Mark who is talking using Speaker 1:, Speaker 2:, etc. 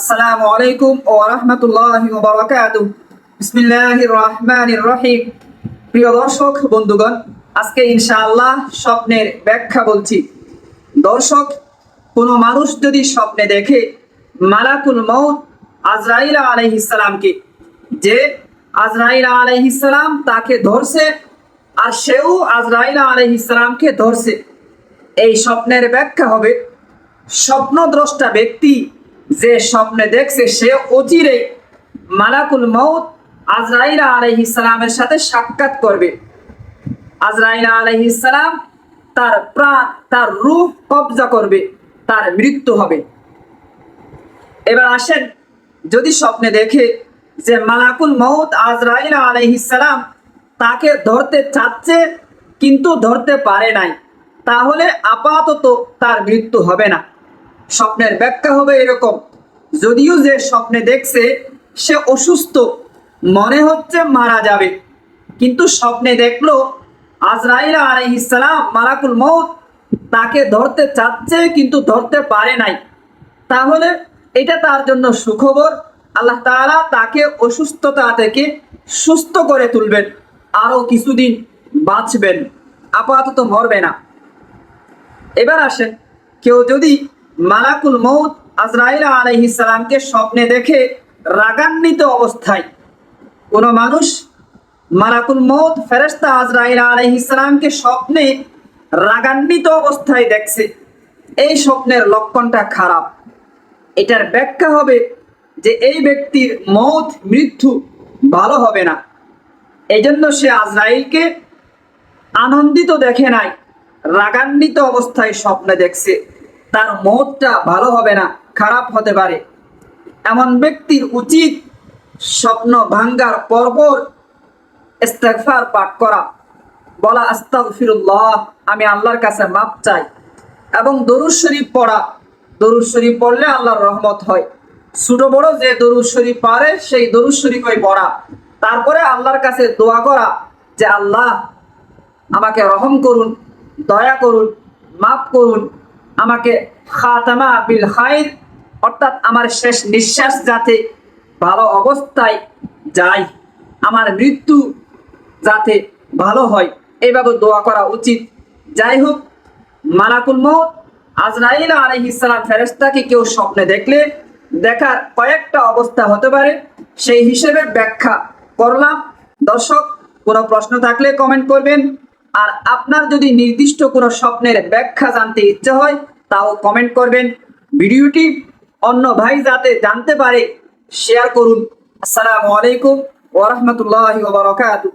Speaker 1: আসসালামু আলাইকুম ও রহমতুল্লাহ বারাকাত বিসমিল্লাহির রহমানির রহিম প্রিয় দর্শক, বন্ধুগণ, আজকে ইনশাআল্লাহ স্বপ্নের ব্যাখ্যা বলছি। দর্শক, কোনো মানুষ যদি স্বপ্নে দেখে মালাকুল মৌত আজরাইলা আলাইহিসসালামকে যে আজরাইলা আলাইহিসসালাম তাকে ধরছে আর সেও আজরাইলা আলাইহিসসালামকে ধরছে। এই স্বপ্নের ব্যাখ্যা হবে স্বপ্নদ্রষ্টা ব্যক্তি যে স্বপ্নে দেখছে সে অচিরে মালাকুল মৌত আজরাইলা আলাইহিস সালামের সাথে সাক্ষাৎ করবে। আজরাইলা আলাইহিস সালাম তার প্রাণ, তার রূহ কবজা করবে, তার মৃত্যু হবে। এবার আসেন, যদি স্বপ্নে দেখে যে মালাকুল মৌত আজরাইলা আলাইহিস সালাম তাকে ধরতে চাচ্ছে কিন্তু ধরতে পারে নাই, তাহলে আপাতত তার মৃত্যু হবে না। স্বপ্নের ব্যাখ্যা হবে এরকম। যদিও যে স্বপ্নে দেখছে, সে অসুস্থ, মনে হচ্ছে মারা যাবে। কিন্তু স্বপ্নে দেখল, আজরাইলা আলাইহিসসালাম মালাকুল মৌত তাকে ধরতে চাচ্ছে কিন্তু ধরতে পারে নাই। তাহলে এটা তার জন্য সুখবর। আল্লাহ তাআলা তাকে অসুস্থতা থেকে সুস্থ করে তুলবেন, আরও কিছুদিন বাঁচবেন, আপাতত মরবে না। এবার আসেন, কেউ যদি মালাকুল মৌত আজরাইল আলাইহিসালামকে স্বপ্নে দেখে রাগান্বিত অবস্থায়। কোনো মানুষ মালাকুল মৌত ফেরেস্তা আজরাইল আলাইহিসালামকে স্বপ্নে রাগান্বিত অবস্থায় দেখছে। এই স্বপ্নের লক্ষণটা খারাপ। এটার ব্যাখ্যা হবে যে এই ব্যক্তির মৌত মৃত্যু ভালো হবে না। এই জন্য সে আজরাইলকে আনন্দিত দেখে নাই, রাগান্বিত অবস্থায় স্বপ্নে দেখছে। তার মতটা ভালো হবে না, খারাপ হতে পারে। এমন ব্যক্তির উচিত স্বপ্ন ভাঙ্গার পরপর ইস্তেগফার পাঠ করা। বলা, আস্তাগফিরুল্লাহ, আমি আল্লাহর কাছে মাপ চাই। এবং দরুদ শরীফ পড়া। দরুদ শরীফ পড়লে আল্লাহর রহমত হয়। ছোট বড় যে দরুদ শরীফ পারে, সেই দরুদ শরীফই পড়া। তারপরে আল্লাহর কাছে দোয়া করা যে, আল্লাহ, আমাকে রহম করুন, দয়া করুন, মাফ করুন আমাকে খাতামা বিল খাইর, অর্থাৎ আমার শেষ নিঃশ্বাস যাতে ভালো অবস্থায় যায়, আমার মৃত্যু যাতে ভালো হয় এভাবে দোয়া করা উচিত। যাই হোক, মালাকুল মত আজরাইল আলহিসাম ফেরেস্তাকে কেউ স্বপ্নে দেখলে দেখার কয়েকটা অবস্থা হতে পারে, সেই হিসেবে ব্যাখ্যা করলাম। দর্শক, কোনো প্রশ্ন থাকলে কমেন্ট করবেন। আর আপনার যদি নির্দিষ্ট কোনো স্বপ্নের ব্যাখ্যা জানতে ইচ্ছে হয় তাও কমেন্ট করবেন। ভিডিওটি অন্য ভাই যাতে জানতে পারে শেয়ার করুন। আসসালামু আলাইকুম ওরহমতুল্লাহ বারকাতুহ।